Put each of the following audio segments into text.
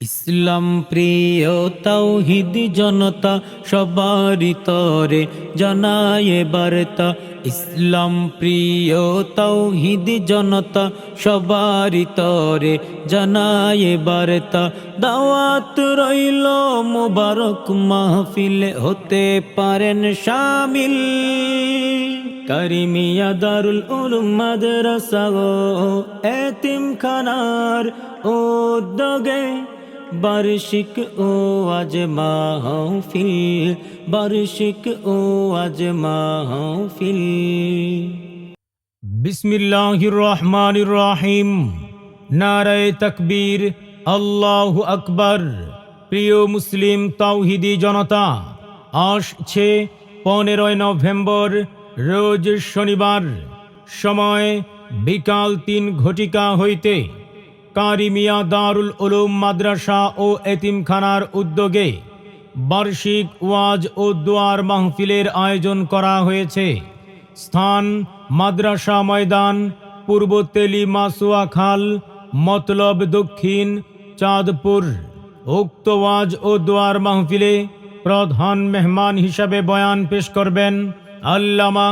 ইসলাম প্রিয় তৌহিদ জনতা সবারই তরে জানায় বার্তা। ইসলাম প্রিয় তৌহিদ জনতা সবারই তরে জানায় বার্তা। দাওয়াত রইল মুবারক মাহফিলে হতে পারেন শামিল। কারিমিয়া দারুল উলুম মাদ্রাসা এতিম খানার উদ্যোগে বার্ষিক ও আজ মাহফিল, বার্ষিক ও আজ মাহফিল। বিসমিল্লাহির রহমানির রহিম। নারায় তকবীর। আল্লাহ আকবর। প্রিয় মুসলিম তাওহিদি জনতা, আসছে পনেরোই নভেম্বর, রোজ শনিবার। সময় বিকাল তিন ঘটিকা হইতে কারিমিয়া দারুল উলুম মাদ্রাসা ও এতিমখানার উদ্যোগে বার্ষিক ওয়াজ ও দোয়ার মাহফিলের আয়োজন করা হয়েছে। স্থান, মাদ্রাসা ময়দান, পূর্ব তেলি মাসুয়া খাল, মতলব দক্ষিণ, চাঁদপুর। উক্ত ওয়াজ ও দোয়ার মাহফিলে প্রধান মেহমান হিসাবে বয়ান পেশ করবেন আল্লামা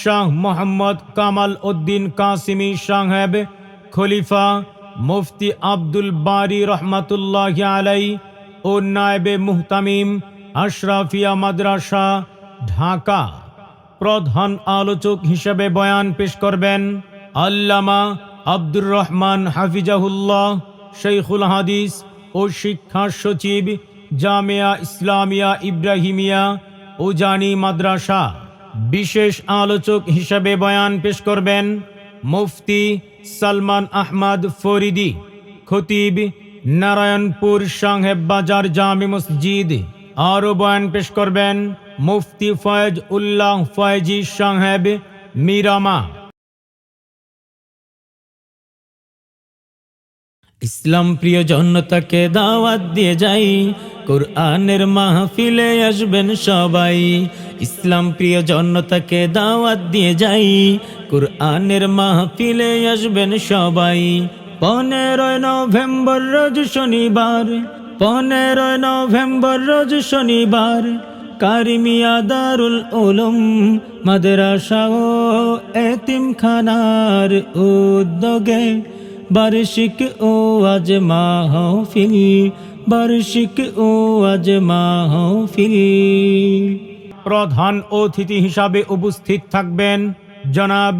শাহ মোহাম্মদ কামাল উদ্দিন কাসিমি সাহেব, খলিফা মুফতি আব্দুল বারি রহমাতুল্লাহ আলাই ও নায়েবে মুহতামিম আশরাফিয়া মাদ্রাসা, ঢাকা। প্রধান আলোচক হিসেবে বয়ান পেশ করবেন আল্লামা আব্দুর রহমান হাফিজাহুল্লাহ শেখুল হাদিস ও শিক্ষা সচিব জামিয়া ইসলামিয়া ইব্রাহিমিয়া উজানি মাদ্রাসা। বিশেষ আলোচক হিসেবে বয়ান পেশ করবেন মুফতি সালমান আহমদ ফরিদি, খতিব নারায়ণপুর সাহেব বাজার জামি মসজিদ। আরও বয়ান পেশ করবেন মুফতি ফয়েজ উল্লাহ ফয়েজি সাহেব মিরামা। ইসলাম প্রিয় জনতাকে দাওয়াত দিয়ে যাই কোরআনের মাহফিলে আসবেন সবাই। ইসলাম প্রিয় জনতাকে দাওয়াত দিয়ে যাই। কোরআনের মাহফিলে আসবেন সবাই। পনেরোই নভেম্বর রোজ শনিবার, পনেরোই নভেম্বর রোজ শনিবার কারিমিয়া দারুল উলুম, মাদ্রাসা ও এতিমখানার উদ্যোগে বার্ষিক ও আজ মাহফিল বার্ষিক ও আজ মাহফিল। প্রধান অতিথি হিসাবে উপস্থিত থাকবেন জনাব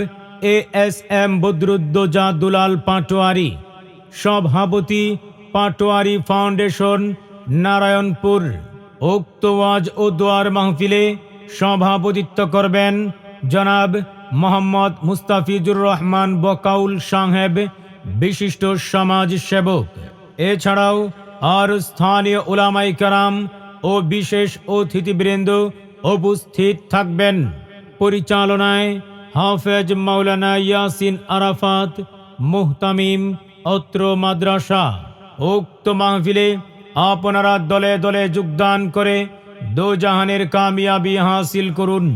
A S M Badruddoza Dulal Patwari, সভাপতি পাটোয়ারি ফাউন্ডেশন, নারায়ণপুর। উক্ত ওয়াজ ও দোয়ার মাহফিলে সভাপতিত্ব করবেন জনাব মোহাম্মদ মুস্তাফিজুর রহমান বকাউল সাহেব, বিশিষ্ট সমাজ সেবক এছাড়াও আর স্থানীয় ওলামাই কারাম ও বিশেষ অতিথিবৃন্দ উপস্থিত থাকবেন। পরিচালনায় হাফেজ মাওলানা ইয়াসিন আরাফাত, মুহতামিম, অত্র মাদ্রাসা, উক্ত মাহফিলে আপনারা দলে দলে যোগদান করে দো জাহানের কামিয়াবি হাসিল করুন।